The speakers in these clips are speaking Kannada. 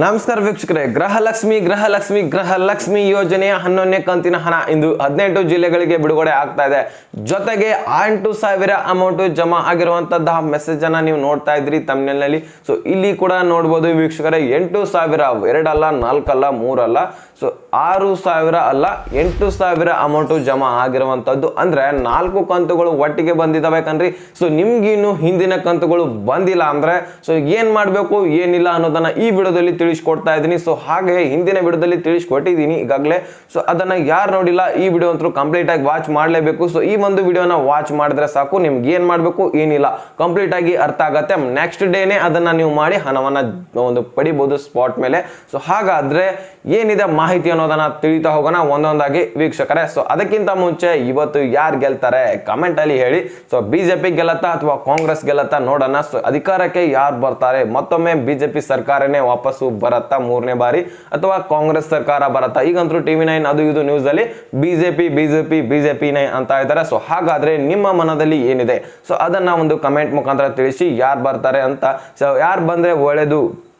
ನಮಸ್ಕಾರ ವೀಕ್ಷಕರೇ ಗೃಹಲಕ್ಷ್ಮಿ ಗೃಹಲಕ್ಷ್ಮಿ ಗೃಹಲಕ್ಷ್ಮಿ ಯೋಜನೆಯ ಹನ್ನೊಂದನೇ ಕಂತಿನ ಹಣ ಇಂದು ಹದಿನೆಂಟು ಜಿಲ್ಲೆಗಳಿಗೆ ಬಿಡುಗಡೆ ಆಗ್ತಾ ಇದೆ. ಜೊತೆಗೆ ಎಂಟು ಸಾವಿರ ಅಮೌಂಟ್ ಜಮಾ ಆಗಿರುವಂತಹ ಮೆಸೇಜ್ ಅನ್ನ ನೀವು ನೋಡ್ತಾ ಇದ್ರಿ ತಮಿಳಿನಲ್ಲಿ ಸೊ ಇಲ್ಲಿ ಕೂಡ ನೋಡ್ಬೋದು ವೀಕ್ಷಕರೇ, ಎಂಟು ಸಾವಿರ ಎರಡಲ್ಲ, ನಾಲ್ಕಲ್ಲ, ಮೂರಲ್ಲ ಸೊ ಆರು ಸಾವಿರ ಅಲ್ಲ, ಎಂಟು ಸಾವಿರ ಅಮೌಂಟು ಜಮಾ ಆಗಿರುವಂಥದ್ದು ಅಂದ್ರೆ ನಾಲ್ಕು ಕಂತುಗಳು ಒಟ್ಟಿಗೆ ಬಂದಿದ್ದಾವೆ ಕಣ್ರಿ. ಸೊ ನಿಮ್ಗಿನ್ನು ಹಿಂದಿನ ಕಂತುಗಳು ಬಂದಿಲ್ಲ ಅಂದ್ರೆ ಸೊ ಏನ್ ಮಾಡಬೇಕು, ಏನಿಲ್ಲ ಅನ್ನೋದನ್ನ ಈ ವಿಡಿಯೋದಲ್ಲಿ ತಿಳಿಸ್ಕೊಡ್ತಾ ಇದ್ದೀನಿ. ಸೊ ಹಾಗೆ ಹಿಂದಿನ ವಿಡಿಯೋದಲ್ಲಿ ತಿಳಿಸ್ಕೊಟ್ಟಿದ್ದೀನಿ ಈಗಾಗಲೇ. ಸೊ ಅದನ್ನು ಯಾರು ನೋಡಿಲ್ಲ, ಈ ವಿಡಿಯೋ ಅಂತೂ ಕಂಪ್ಲೀಟ್ ಆಗಿ ವಾಚ್ ಮಾಡಲೇಬೇಕು. ಸೊ ಈ ಒಂದು ವಿಡಿಯೋನ ವಾಚ್ ಮಾಡಿದ್ರೆ ಸಾಕು, ನಿಮ್ಗೆ ಏನು ಮಾಡಬೇಕು, ಏನಿಲ್ಲ. ಕಂಪ್ಲೀಟ್ ಆಗಿ ಅರ್ಥ ಆಗುತ್ತೆ. ನೆಕ್ಸ್ಟ್ ಡೇನೇ ಅದನ್ನ ನೀವು ಮಾಡಿ ಹಣವನ್ನು ಒಂದು ಪಡಿಬೋದು ಸ್ಪಾಟ್ ಮೇಲೆ. ಸೊ ಹಾಗಾದ್ರೆ ಏನಿದೆ ಮಾಹಿತಿ ಅನ್ನೋದನ್ನ ತಿಳಿತಾ ಹೋಗೋಣ ಒಂದೊಂದಾಗಿ ವೀಕ್ಷಕರೇ. ಸೊ ಅದಕ್ಕಿಂತ ಮುಂಚೆ ಇವತ್ತು ಯಾರು ಗೆಲ್ತಾರೆ ಕಮೆಂಟಲ್ಲಿ ಹೇಳಿ. ಸೊ ಬಿ ಜೆ ಪಿ ಗೆಲ್ಲತ್ತಾ ಅಥವಾ ಕಾಂಗ್ರೆಸ್ ಗೆಲ್ಲತ್ತಾ ನೋಡೋಣ. ಸೊ ಅಧಿಕಾರಕ್ಕೆ ಯಾರು ಬರ್ತಾರೆ, ಮತ್ತೊಮ್ಮೆ ಬಿಜೆಪಿ ಸರ್ಕಾರನೇ ವಾಪಸ್ಸು ಬರತ್ತಾ ಮೂರನೇ ಬಾರಿ ಅಥವಾ ಕಾಂಗ್ರೆಸ್ ಸರ್ಕಾರ ಬರತ್ತಾ? ಈಗಂತೂ ಟಿವಿ ನೈನ್, ಅದು ಇದು ನ್ಯೂಸ್ ಅಲ್ಲಿ ಬಿಜೆಪಿ ಬಿಜೆಪಿ ಬಿಜೆಪಿ ಅಂತ ಇದ್ದಾರೆ. ಸೊ ಹಾಗಾದ್ರೆ ನಿಮ್ಮ ಮನದಲ್ಲಿ ಏನಿದೆ? ಸೊ ಅದನ್ನ ಒಂದು ಕಮೆಂಟ್ ಮುಖಾಂತರ ತಿಳಿಸಿ ಯಾರು ಬರ್ತಾರೆ ಅಂತ. ಸೊ ಯಾರು ಬಂದ್ರೆ ಒಳ್ಳೇದು?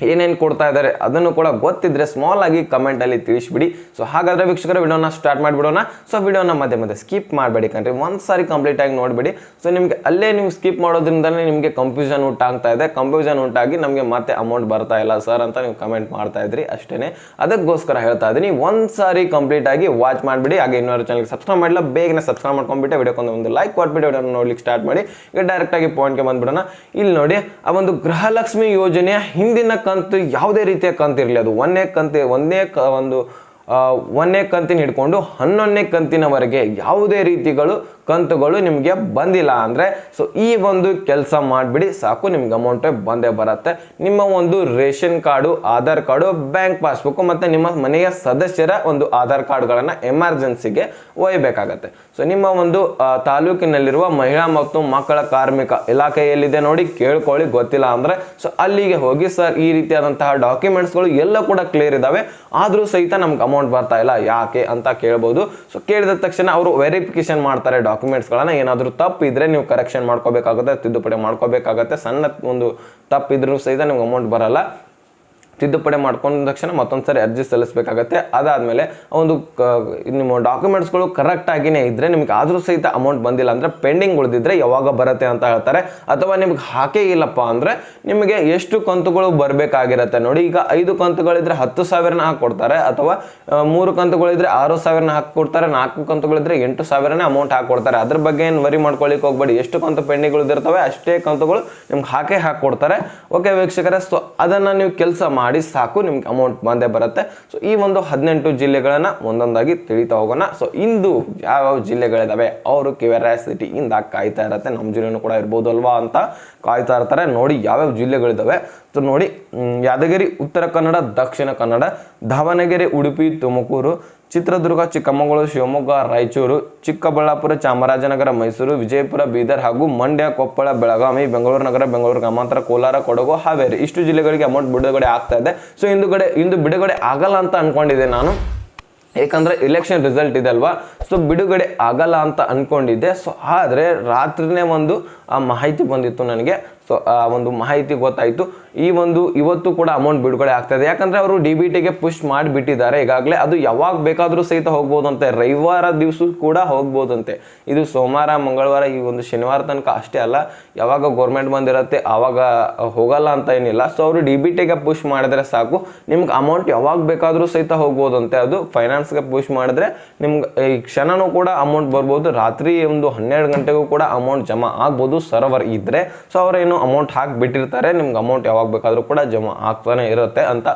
ಏನೇನು ಕೊಡ್ತಾ ಇದ್ದಾರೆ ಅದನ್ನು ಕೂಡ ಗೊತ್ತಿದ್ರೆ ಸ್ಮಾಲ್ ಆಗಿ ಕಮೆಂಟ್ ಅಲ್ಲಿ ತಿಳಿಸ್ಬಿಡಿ. ಸೊ ಹಾಗಾದ್ರೆ ವೀಕ್ಷಕರ, ವಿಡಿಯೋನ ಸ್ಟಾರ್ಟ್ ಮಾಡಿಬಿಡೋಣ. ಸೊ ವಿಡಿಯೋನ ಮಧ್ಯೆ ಮಧ್ಯೆ ಸ್ಕಿಪ್ ಮಾಡಬೇಡಿ ಕಣ್ರಿ. ಒಂದು ಸಾರಿ ಕಂಪ್ಲೀಟ್ ಆಗಿ ನೋಡ್ಬೇಡಿ. ಸೊ ನಿಮಗೆ ಅಲ್ಲೇ ನೀವು ಸ್ಕಿಪ್ ಮಾಡೋದ್ರಿಂದಲೇ ನಿಮಗೆ ಕನ್ಫ್ಯೂಷನ್ ಉಂಟಾಗ್ತಾ ಇದೆ. ಕನ್ಫ್ಯೂಷನ್ ಉಂಟಾಗಿ ನಮಗೆ ಮತ್ತೆ ಅಮೌಂಟ್ ಬರ್ತಾ ಇಲ್ಲ ಸರ್ ಅಂತ ನೀವು ಕಮೆಂಟ್ ಮಾಡ್ತಾ ಇದ್ರಿ ಅಷ್ಟೇ ಅದಕ್ಕೋಸ್ಕರ ಹೇಳ್ತಾ ಇದ್ದೀನಿ, ಒಂದು ಸಾರಿ ಕಂಪ್ಲೀಟ್ ಆಗಿ ವಾಚ್ ಮಾಡಿಬಿಡಿ. ಹಾಗೆ ಇನ್ನೊಂದು ಚಾನಲ್ಗೆ ಸಬ್ಸ್ಕ್ರೈಬ್ ಮಾಡಿಲ್ಲ ಬೇಗನೆ ಸಬ್ಸ್ಕ್ರೈಬ್ ಮಾಡ್ಕೊಂಡ್ಬಿಟ್ಟು, ವಿಡಿಯೋಕ್ಕೊಂದು ಒಂದು ಲೈಕ್ ಕೊಟ್ಬಿಟ್ಟು ವಿಡಿಯೋನ ನೋಡ್ಲಿಕ್ಕೆ ಸ್ಟಾರ್ಟ್ ಮಾಡಿ. ಈಗ ಡೈರೆಕ್ಟ್ ಆಗಿ ಪಾಯಿಂಟ್ಗೆ ಬಂದ್ಬಿಡೋಣ. ಇಲ್ಲಿ ನೋಡಿ, ಆ ಒಂದು ಗೃಹಲಕ್ಷ್ಮಿ ಯೋಜನೆಯ ಹಿಂದಿನ ಕಂತು ಯಾವುದೇ ರೀತಿಯ ಕಂತು ಇರಲಿ ಅದು ಒಂದೇ ಕಂತು ಒಂದು ಆ, ಒಂದನೇ ಕಂತಿನ ಹಿಡ್ಕೊಂಡು ಹನ್ನೊಂದನೇ ಕಂತಿನವರೆಗೆ ಯಾವುದೇ ರೀತಿಗಳು ಕಂತುಗಳು ನಿಮಗೆ ಬಂದಿಲ್ಲ ಅಂದರೆ ಸೊ ಈ ಒಂದು ಕೆಲಸ ಮಾಡಿಬಿಡಿ, ಸಾಕು ನಿಮ್ಗೆ ಅಮೌಂಟೇ ಬಂದೇ ಬರುತ್ತೆ. ನಿಮ್ಮ ಒಂದು ration card, Aadhaar card, bank passbook ಮತ್ತು ನಿಮ್ಮ ಮನೆಯ ಸದಸ್ಯರ ಒಂದು ಆಧಾರ್ ಕಾರ್ಡ್ಗಳನ್ನು ಎಮರ್ಜೆನ್ಸಿಗೆ ಒಯ್ಯಬೇಕಾಗತ್ತೆ ಸೊ ನಿಮ್ಮ ಒಂದು ತಾಲೂಕಿನಲ್ಲಿರುವ ಮಹಿಳಾ ಮತ್ತು ಮಕ್ಕಳ ಕಾರ್ಮಿಕ ಇಲಾಖೆಯಲ್ಲಿದೆ ನೋಡಿ ಕೇಳ್ಕೊಳ್ಳಿ, ಗೊತ್ತಿಲ್ಲ ಅಂದರೆ ಸೊ ಅಲ್ಲಿಗೆ ಹೋಗಿ ಸರ್ ಈ ರೀತಿಯಾದಂತಹ ಡಾಕ್ಯುಮೆಂಟ್ಸ್ಗಳು ಎಲ್ಲ ಕೂಡ ಕ್ಲಿಯರ್ ಇದ್ದಾವೆ ಆದರೂ ಸಹಿತ ನಮ್ಗೆ ಅಮೌಂಟ್ ಬರ್ತಾ ಇಲ್ಲ, ಯಾಕೆ ಅಂತ ಕೇಳ್ಬೋದು. ಸೊ ಕೇಳಿದ ತಕ್ಷಣ ಅವರು ವೆರಿಫಿಕೇಶನ್ ಮಾಡ್ತಾರೆ ಡಾಕ್ಯುಮೆಂಟ್ಸ್ಗಳನ್ನು ಏನಾದರೂ ತಪ್ಪು ಇದ್ರೆ ನೀವು ಕರೆಕ್ಷನ್ ಮಾಡ್ಕೋಬೇಕಾಗುತ್ತೆ, ತಿದ್ದುಪಡಿ ಮಾಡ್ಕೋಬೇಕಾಗುತ್ತೆ. ಸಣ್ಣ ಒಂದು ತಪ್ಪಿದ್ರೂ ಸಹಿತ ನಿಮ್ಗೆ ಅಮೌಂಟ್ ಬರಲ್ಲ. ತಿದ್ದುಪಡಿ ಮಾಡ್ಕೊಂಡ ತಕ್ಷಣ ಮತ್ತೊಂದು ಸರಿ ಅರ್ಜಿ ಸಲ್ಲಿಸಬೇಕಾಗತ್ತೆ. ಅದಾದಮೇಲೆ ಒಂದು ನಿಮ್ಮ ಡಾಕ್ಯುಮೆಂಟ್ಸ್ಗಳು ಕರೆಕ್ಟ್ ಆಗಿನೇ ಇದ್ದರೆ ನಿಮ್ಗೆ ಆದರೂ ಸಹಿತ ಅಮೌಂಟ್ ಬಂದಿಲ್ಲ ಅಂದರೆ ಪೆಂಡಿಂಗ್ ಉಳಿದಿದ್ರೆ ಯಾವಾಗ ಬರುತ್ತೆ ಅಂತ ಹೇಳ್ತಾರೆ. ಅಥವಾ ನಿಮ್ಗೆ ಹಾಕೇ ಇಲ್ಲಪ್ಪ ಅಂದರೆ ನಿಮಗೆ ಎಷ್ಟು ಕಂತುಗಳು ಬರಬೇಕಾಗಿರುತ್ತೆ ನೋಡಿ, ಈಗ ಐದು ಕಂತುಗಳಿದ್ರೆ ಹತ್ತು ಸಾವಿರನ ಹಾಕ್ಕೊಡ್ತಾರೆ ಅಥವಾ ಮೂರು ಕಂತುಗಳಿದ್ರೆ ಆರು ಸಾವಿರನ ಹಾಕ್ಕೊಡ್ತಾರೆ ನಾಲ್ಕು ಕಂತುಗಳಿದ್ರೆ ಎಂಟು ಸಾವಿರನೇ ಅಮೌಂಟ್ ಹಾಕ್ಕೊಡ್ತಾರೆ ಅದ್ರ ಬಗ್ಗೆ ಏನು ವರಿ ಮಾಡ್ಕೊಳ್ಳಿಕ್ಕೆ ಹೋಗ್ಬೇಡಿ. ಎಷ್ಟು ಕಂತು ಪೆಂಡಿಂಗ್ ಉಳಿದಿರ್ತವೆ ಅಷ್ಟೇ ಕಂತುಗಳು ನಿಮ್ಗೆ ಹಾಕೇ ಹಾಕ್ಕೊಡ್ತಾರೆ ಓಕೆ ವೀಕ್ಷಕರೇ ಸೊ ಅದನ್ನು ನೀವು ಕೆಲಸ ಮಾಡಿ ಸಾಕು, ನಿಮ್ಗೆ ಅಮೌಂಟ್ ಬಂದೇ ಬರುತ್ತೆ. ಸೊ ಈ ಒಂದು ಹದಿನೆಂಟು ಜಿಲ್ಲೆಗಳನ್ನ ಒಂದೊಂದಾಗಿ ತಿಳಿತಾ ಹೋಗೋಣ. ಸೊ ಇಂದು ಯಾವ್ಯಾವ ಜಿಲ್ಲೆಗಳಿದಾವೆ, ಅವರು ಇಂದ ಕಾಯ್ತಾ ಇರತ್ತೆ. ನಮ್ಮ ಜಿಲ್ಲೆನೂ ಕೂಡ ಇರ್ಬೋದು ಅಲ್ವಾ ಅಂತ ಕಾಯ್ತಾ ಇರ್ತಾರೆ. ನೋಡಿ ಯಾವ್ಯಾವ ಜಿಲ್ಲೆಗಳಿದಾವೆ. ಸೊ ನೋಡಿ ಯಾದಗಿರಿ, ಉತ್ತರ ಕನ್ನಡ, ದಕ್ಷಿಣ ಕನ್ನಡ, ದಾವಣಗೆರೆ, ಉಡುಪಿ, ತುಮಕೂರು ಚಿತ್ರದುರ್ಗ, ಚಿಕ್ಕಮಗಳೂರು, ಶಿವಮೊಗ್ಗ, ರಾಯಚೂರು, ಚಿಕ್ಕಬಳ್ಳಾಪುರ, ಚಾಮರಾಜನಗರ, ಮೈಸೂರು, ವಿಜಯಪುರ, ಬೀದರ್ ಹಾಗೂ ಮಂಡ್ಯ, ಕೊಪ್ಪಳ, ಬೆಳಗಾವಿ, ಬೆಂಗಳೂರು ನಗರ, ಬೆಂಗಳೂರು ಗ್ರಾಮಾಂತರ, ಕೋಲಾರ, ಕೊಡಗು, ಹಾವೇರಿ. ಇಷ್ಟು ಜಿಲ್ಲೆಗಳಿಗೆ ಅಮೌಂಟ್ ಬಿಡುಗಡೆ ಆಗ್ತಾ ಇದೆ. ಸೊ ಹಿಂದುಗಡೆ ಇಂದು ಬಿಡುಗಡೆ ಆಗಲ್ಲ ಅಂತ ಅನ್ಕೊಂಡಿದ್ದೆ ನಾನು. ಏಕೆಂದರೆ ಇಲೆಕ್ಷನ್ ರಿಸಲ್ಟ್ ಇದೆ ಅಲ್ವಾ? ಸೊ ಬಿಡುಗಡೆ ಆಗಲ್ಲ ಅಂತ ಅನ್ಕೊಂಡಿದ್ದೆ. ಸೊ ಆದರೆ ರಾತ್ರಿನೇ ಒಂದು ಆ ಮಾಹಿತಿ ಬಂದಿತ್ತು ನನಗೆ. ಸೊ ಆ ಒಂದು ಮಾಹಿತಿ ಗೊತ್ತಾಯಿತು. ಈ ಒಂದು ಇವತ್ತು ಕೂಡ ಅಮೌಂಟ್ ಬಿಡುಗಡೆ ಆಗ್ತಾ ಇದೆ. ಯಾಕಂದ್ರೆ ಅವರು ಡಿ ಬಿ ಟಿಗೆ ಪುಷ್ ಮಾಡಿಬಿಟ್ಟಿದ್ದಾರೆ. ಈಗಾಗಲೇ ಅದು ಯಾವಾಗ ಬೇಕಾದರೂ ಸಹಿತ ಹೋಗ್ಬೋದಂತೆ. ರವಿವಾರ ದಿವಸ ಕೂಡ ಹೋಗ್ಬೋದಂತೆ. ಇದು ಸೋಮವಾರ, ಮಂಗಳವಾರ ಈ ಒಂದು ಶನಿವಾರ ತನಕ ಅಷ್ಟೇ ಅಲ್ಲ, ಯಾವಾಗ ಗೌರ್ಮೆಂಟ್ ಬಂದಿರುತ್ತೆ, ಆವಾಗ ಹೋಗಲ್ಲ ಅಂತ ಏನಿಲ್ಲ. ಸೊ ಅವರು ಡಿ ಬಿ ಟಿಗೆ ಪುಷ್ ಮಾಡಿದ್ರೆ ಸಾಕು. ನಿಮ್ಗೆ ಅಮೌಂಟ್ ಯಾವಾಗ ಬೇಕಾದರೂ ಸಹಿತ ಹೋಗ್ಬೋದಂತೆ. ಅದು ಫೈನಾನ್ಸ್ಗೆ ಪುಷ್ ಮಾಡಿದ್ರೆ ನಿಮ್ಗೆ ಈ ಕ್ಷಣನೂ ಕೂಡ ಅಮೌಂಟ್ ಬರ್ಬೋದು. ರಾತ್ರಿ ಒಂದು ಹನ್ನೆರಡು ಗಂಟೆಗೂ ಕೂಡ ಅಮೌಂಟ್ ಜಮಾ ಆಗ್ಬೋದು. ಸರ್ವರ್ ಇದ್ದರೆ ಸೊ ಅವರೇನು ಅಮೌಂಟ್ ಹಾಕಿಬಿಟ್ಟಿರ್ತಾರೆ. ನಿಮ್ಗೆ ಅಮೌಂಟ್ ಯಾವಾಗ ಬೇಕಾದರೂ ಕೂಡ ಜಮಾ ಆಗ್ತಾನೆ ಇರುತ್ತೆ ಅಂತ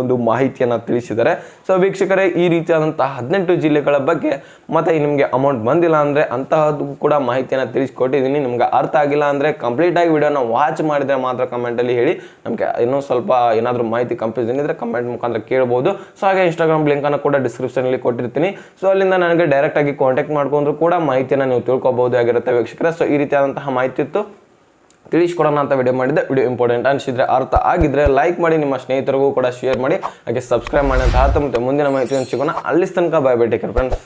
ಒಂದು ಮಾಹಿತಿಯನ್ನು ತಿಳಿಸಿದ್ದಾರೆ. ಸೊ ವೀಕ್ಷಕರೇ, ಈ ರೀತಿಯಾದಂತಹ ಹದಿನೆಂಟು ಜಿಲ್ಲೆಗಳ ಬಗ್ಗೆ ಮತ್ತೆ ನಿಮಗೆ ಅಮೌಂಟ್ ಬಂದಿಲ್ಲ ಅಂದರೆ ಅಂತಹದ್ದು ಕೂಡ ಮಾಹಿತಿಯನ್ನು ತಿಳಿಸ್ಕೊಟ್ಟಿದ್ದೀನಿ. ನಿಮ್ಗೆ ಅರ್ಥ ಆಗಿಲ್ಲ ಅಂದರೆ ಕಂಪ್ಲೀಟಾಗಿ ವಿಡಿಯೋನ ವಾಚ್ ಮಾಡಿದರೆ ಮಾತ್ರ ಕಮೆಂಟಲ್ಲಿ ಹೇಳಿ. ನಮಗೆ ಇನ್ನೂ ಸ್ವಲ್ಪ ಏನಾದರೂ ಮಾಹಿತಿ ಕನ್ಫ್ಯೂಷನ್ ಇದ್ದರೆ ಕಮೆಂಟ್ ಮುಖಾಂತರ ಕೇಳ್ಬೋದು. ಸೊ ಹಾಗೆ ಇನ್ಸ್ಟಾಗ್ರಾಮ್ ಲಿಂಕನ್ನು ಕೂಡ ಡಿಸ್ಕ್ರಿಪ್ಷನಲ್ಲಿ ಕೊಟ್ಟಿರ್ತೀನಿ. ಸೊ ಅಲ್ಲಿಂದ ನನಗೆ ಡೈರೆಕ್ಟಾಗಿ ಕಾಂಟ್ಯಾಕ್ಟ್ ಮಾಡ್ಕೊಂಡ್ರು ಕೂಡ ಮಾಹಿತಿಯನ್ನು ನೀವು ತಿಳ್ಕೊಬಹುದಾಗಿರುತ್ತೆ ವೀಕ್ಷಕರೇ. ಸೊ ಈ ರೀತಿಯಾದಂತಹ ಮಾಹಿತಿ ಇತ್ತು. ತಿಳಿಸ್ಕೊಡೋಣ ಅಂತ ವಿಡಿಯೋ ಮಾಡಿದ್ದೆ. ವಿಡಿಯೋ ಇಂಪಾರ್ಟೆಂಟ್ ಅನಿಸಿದ್ರೆ ಅರ್ಥ ಆಗಿದ್ರೆ ಲೈಕ್ ಮಾಡಿ, ನಿಮ್ಮ ಸ್ನೇಹಿತರಿಗೂ ಕೂಡ ಶೇರ್ ಮಾಡಿ. ಹಾಗೆ ಸಬ್ಸ್ಕ್ರೈಬ್ ಮಾಡಿ ಅಂತ ಆತ ಮತ್ತೆ ಮುಂದಿನ ಮಾಹಿತಿಯನ್ನು ಸಿಗೋಣ. ಅಲ್ಲಿ ತನಕ ಬಾಯ್ ಬೈ ಟೇಕರ್ ಫ್ರೆಂಡ್ಸ್